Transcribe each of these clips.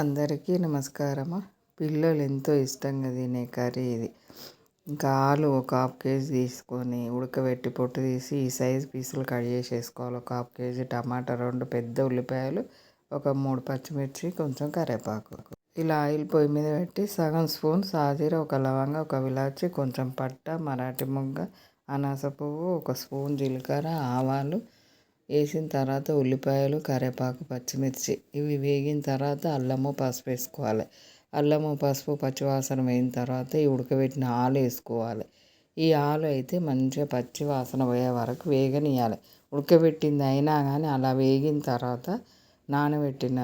అందరికీ నమస్కారము. పిల్లలు ఎంతో ఇష్టంగా తినే కర్రీ ఇది. ఇంకా ఆలు ఒక హాఫ్ కేజీ తీసుకొని ఉడకబెట్టి పొట్టు తీసి ఈ సైజ్ పీసులు కట్ చేసేసుకోవాలి. ఒక హాఫ్ కేజీ టమాటా రెండు పెద్ద ఉల్లిపాయలు ఒక మూడు పచ్చిమిర్చి కొంచెం కరివేపాకు. ఇలా ఆయిల్ పొయ్యి మీద పెట్టి సగం స్పూన్ సాజీర ఒక లవంగా ఒక విలాచి కొంచెం పట్ట మరాఠీ మొగ్గ అనాస పువ్వు ఒక స్పూన్ జీలకర్ర ఆవాలు వేసిన తర్వాత ఉల్లిపాయలు కరివేపాకు పచ్చిమిర్చి ఇవి వేగిన తర్వాత అల్లము పసుపు వేసుకోవాలి. అల్లము పసుపు పచ్చివాసన పోయిన తర్వాత ఈ ఉడకబెట్టిన ఆలు వేసుకోవాలి. ఈ ఆలు అయితే మంచిగా పచ్చివాసన పోయే వరకు వేగనియాలి ఉడకబెట్టింది అయినా కానీ అలా వేగిన తర్వాత నానబెట్టిన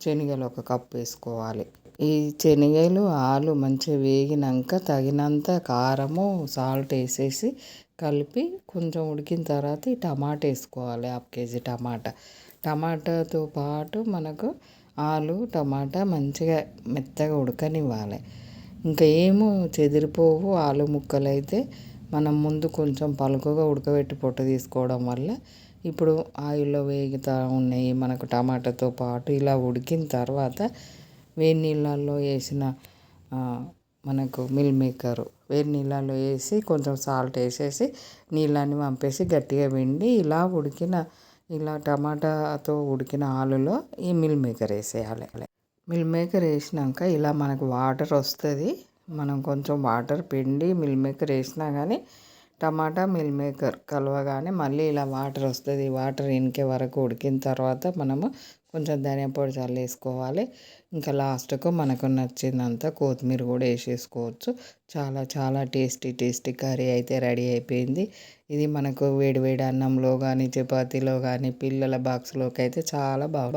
శనగలు ఒక కప్పు వేసుకోవాలి. ఈ శనగలు ఆలు మంచిగా వేగినాక తగినంత కారము సాల్ట్ వేసేసి కలిపి కొంచెం ఉడికిన తర్వాత ఈ టమాటా వేసుకోవాలి హాఫ్ కేజీ టమాటా. టమాటాతో పాటు మనకు ఆలు టమాటా మంచిగా మెత్తగా ఉడకనివ్వాలి. ఇంకా ఏమో చెదిరిపోవు ఆలు ముక్కలు అయితే మనం ముందు కొంచెం పలుకుగా ఉడకబెట్టి పొట్టు తీసుకోవడం వల్ల ఇప్పుడు ఆయిల్లో వేగుతూ ఉన్నాయి మనకు టమాటాతో పాటు. ఇలా ఉడికిన తర్వాత వేడి నీళ్ళల్లో వేసిన మనకు మిల్ మేకరు వేడి నీళ్ళలో వేసి కొంచెం సాల్ట్ వేసేసి నీళ్ళని పంపేసి గట్టిగా పిండి ఇలా ఉడికిన ఇలా టమాటాతో ఉడికిన ఆలులో ఈ మిల్ మేకర్ వేసేయాలి. మిల్ మేకర్ వేసినాక ఇలా మనకు వాటర్ వస్తుంది. మనం కొంచెం వాటర్ పిండి మిల్ మేకర్ వేసినా కానీ టమాటా మిల్ మేకర్ కలవగానే మళ్ళీ ఇలా వాటర్ వస్తుంది. వాటర్ ఇంకే వరకు ఉడికిన తర్వాత మనము కొంచెం ధనియా పొడి చల్లేసుకోవాలి ఇంకా లాస్ట్కు మనకు నచ్చినంత కొత్తిమీర కూడా వేసేసుకోవచ్చు. చాలా చాలా టేస్టీ టేస్టీ కర్రీ అయితే రెడీ అయిపోయింది. ఇది మనకు వేడివేడి అన్నంలో కానీ చపాతీలో కానీ పిల్లల బాక్స్లోకి అయితే చాలా బాగా